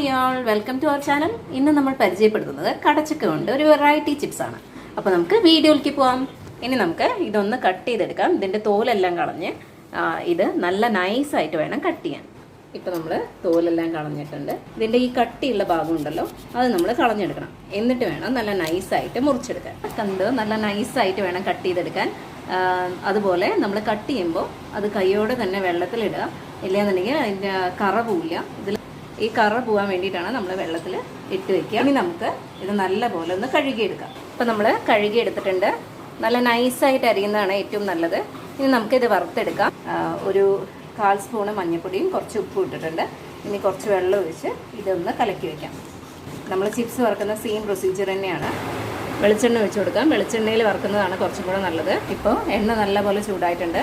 Hi all welcome to our channel ഇന്ന് നമ്മൾ പരിചയപ്പെടുത്തുന്നത് കടച്ചക്ക കൊണ്ട് ഒരു വെറൈറ്റി ചിപ്സ് ആണ്. അപ്പോൾ നമുക്ക് വീഡിയോയിലേക്ക് പോവാം. ഇനി നമുക്ക് ഇതൊന്ന് കട്ട് ചെയ്തെടുക്കാം. ഇതിന്റെ തോലെല്ലാം കളഞ്ഞ് ഇത് നല്ല നൈസായിട്ട് വേണം കട്ട് ചെയ്യാൻ. ഇപ്പോൾ നമ്മൾ തോലെല്ലാം കളഞ്ഞിട്ടുണ്ട്. ഇതിന്റെ ഈ കട്ടിയുള്ള ഭാഗം ഉണ്ടല്ലോ അത് നമ്മൾ കളഞ്ഞെടുക്കണം. എന്നിട്ട് വേണം നല്ല നൈസായിട്ട് മുറിച്ചെടുക്കാൻ. കണ്ട്? നല്ല നൈസായിട്ട് വേണം കട്ട് ചെയ്തെടുക്കാൻ. അതുപോലെ നമ്മൾ കട്ട് ചെയ്യുമ്പോൾ അത് കൈയോടെ തന്നെ വെള്ളത്തിലിടുക. ഇല്ലയെന്നുണ്ടെങ്കിൽ അതിന്റെ കറ പോവില്ല. ഇതിൽ ഈ കറ പോകാൻ വേണ്ടിയിട്ടാണ് നമ്മൾ വെള്ളത്തിൽ ഇട്ട് വെക്കുക. ഇനി നമുക്ക് ഇത് നല്ലപോലെ ഒന്ന് കഴുകിയെടുക്കാം. ഇപ്പം നമ്മൾ കഴുകിയെടുത്തിട്ടുണ്ട്. നല്ല നൈസായിട്ട് അരിയുന്നതാണ് ഏറ്റവും നല്ലത്. ഇനി നമുക്കിത് വറുത്തെടുക്കാം. ഒരു കാൽ സ്പൂണ് മഞ്ഞൾപ്പൊടിയും കുറച്ച് ഉപ്പും ഇട്ടിട്ടുണ്ട്. ഇനി കുറച്ച് വെള്ളം ഒഴിച്ച് ഇതൊന്ന് കലക്കി വെക്കാം. നമ്മൾ ചിപ്സ് വറുക്കുന്ന സെയിം പ്രൊസീജിയർ തന്നെയാണ്. വെളിച്ചെണ്ണ ഒഴിച്ച് കൊടുക്കാം. വെളിച്ചെണ്ണയിൽ വറുക്കുന്നതാണ് കുറച്ചും കൂടെ നല്ലത്. ഇപ്പോൾ എണ്ണ നല്ലപോലെ ചൂടായിട്ടുണ്ട്.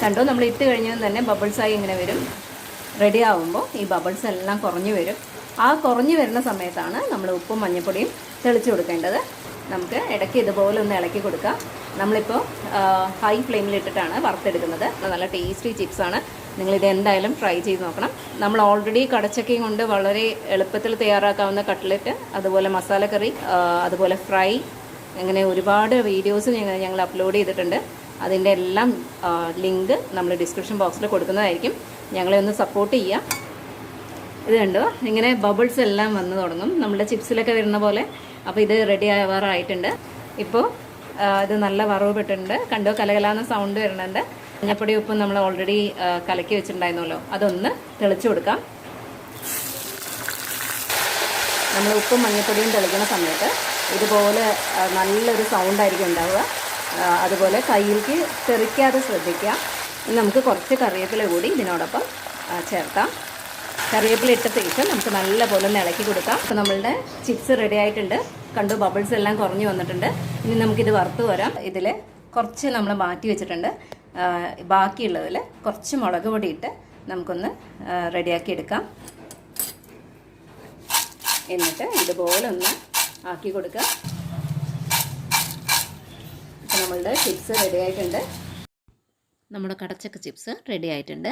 കണ്ടോ? നമ്മൾ ഇട്ട് കഴിഞ്ഞാൽ തന്നെ ബബിൾസായി ഇങ്ങനെ വരും. റെഡി ആവുമ്പോൾ ഈ ബബിൾസ് എല്ലാം കുറഞ്ഞു വരും. ആ കുറഞ്ഞു വരുന്ന സമയത്താണ് നമ്മൾ ഉപ്പും മഞ്ഞൾപ്പൊടിയും തെളിച്ച് കൊടുക്കേണ്ടത്. നമുക്ക് ഇടയ്ക്ക് ഇതുപോലെ ഒന്ന് ഇളക്കി കൊടുക്കാം. നമ്മളിപ്പോൾ ഹൈ ഫ്ലെയിമിൽ ഇട്ടിട്ടാണ് വറുത്തെടുക്കുന്നത്. നല്ല ടേസ്റ്റി ചിപ്സാണ് നിങ്ങളിത് എന്തായാലും ട്രൈ ചെയ്ത് നോക്കണം. നമ്മൾ ഓൾറെഡി കടച്ചക്കയും കൊണ്ട് വളരെ എളുപ്പത്തിൽ തയ്യാറാക്കാവുന്ന കട്ട്ലറ്റ് അതുപോലെ മസാലക്കറി കറി അതുപോലെ ഫ്രൈ അങ്ങനെ ഒരുപാട് വീഡിയോസ് ഞങ്ങൾ അപ്ലോഡ് ചെയ്തിട്ടുണ്ട്. അതിന്റെ എല്ലാം ലിങ്ക് നമ്മൾ ഡിസ്ക്രിപ്ഷൻ ബോക്സിൽ കൊടുക്കുന്നതായിരിക്കും. ഞങ്ങളെ ഒന്ന് സപ്പോർട്ട് ചെയ്യുക ഇത് കണ്ടോ? ഇങ്ങനെ ബബിൾസ് എല്ലാം വന്ന് തുടങ്ങും. നമ്മുടെ ചിപ്സിലൊക്കെ വരുന്ന പോലെ. അപ്പോൾ ഇത് റെഡി ആവാറായിട്ടുണ്ട്. ഇപ്പോൾ ഇത് നല്ല വറവ് പെട്ടിട്ടുണ്ട് കണ്ടോ? കലകലാന്ന സൗണ്ട് വരുന്നുണ്ട്. മഞ്ഞപ്പൊടി ഉപ്പും നമ്മൾ ഓൾറെഡി കലക്കി വെച്ചിട്ടുണ്ടായിരുന്നല്ലോ. അതൊന്ന് തെളിച്ചു കൊടുക്കാം. നമ്മൾ ഉപ്പും മഞ്ഞപ്പൊടിയും തെളിക്കുന്ന സമയത്ത് ഇതുപോലെ നല്ലൊരു സൗണ്ടായിരിക്കും ഉണ്ടാവുക. അതുപോലെ കയ്യിലേക്ക് തെറിക്കാതെ ശ്രദ്ധിക്കാം ഇനി നമുക്ക് കുറച്ച് കറിവേപ്പില കൂടി ഇതിനോടൊപ്പം ചേർക്കാം. കറിവേപ്പില ഇട്ട ശേഷം നമുക്ക് നല്ലപോലെ ഒന്ന് ഇളക്കി കൊടുക്കാം. അപ്പോൾ നമ്മളുടെ ചിപ്സ് റെഡി ആയിട്ടുണ്ട്. കണ്ടു ബബിൾസ് എല്ലാം കുറഞ്ഞു വന്നിട്ടുണ്ട്. ഇനി നമുക്കിത് വറുത്ത് വരാം. ഇതിൽ കുറച്ച് നമ്മൾ മാറ്റി വെച്ചിട്ടുണ്ട്. ബാക്കിയുള്ളതിൽ കുറച്ച് മുളക് പൊടി ഇട്ട് നമുക്കൊന്ന് റെഡിയാക്കി എടുക്കാം. എന്നിട്ട് ഇതുപോലെ ഒന്ന് ആക്കി കൊടുക്കുക ഇപ്പം നമ്മളുടെ ചിപ്സ് റെഡി ആയിട്ടുണ്ട്. നമ്മുടെ കടച്ചക്ക ചിപ്സ് റെഡി ആയിട്ടുണ്ട്.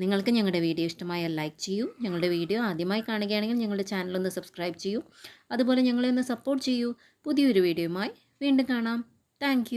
നിങ്ങൾക്ക് ഞങ്ങളുടെ വീഡിയോ ഇഷ്ടമായാൽ ലൈക്ക് ചെയ്യൂ. ഞങ്ങളുടെ വീഡിയോ ആദ്യമായി കാണുകയാണെങ്കിൽ ഞങ്ങളുടെ ചാനൽ ഒന്ന് സബ്സ്ക്രൈബ് ചെയ്യൂ. അതുപോലെ ഞങ്ങളെ ഒന്ന് സപ്പോർട്ട് ചെയ്യൂ. പുതിയൊരു വീഡിയോയുമായി വീണ്ടും കാണാം. താങ്ക്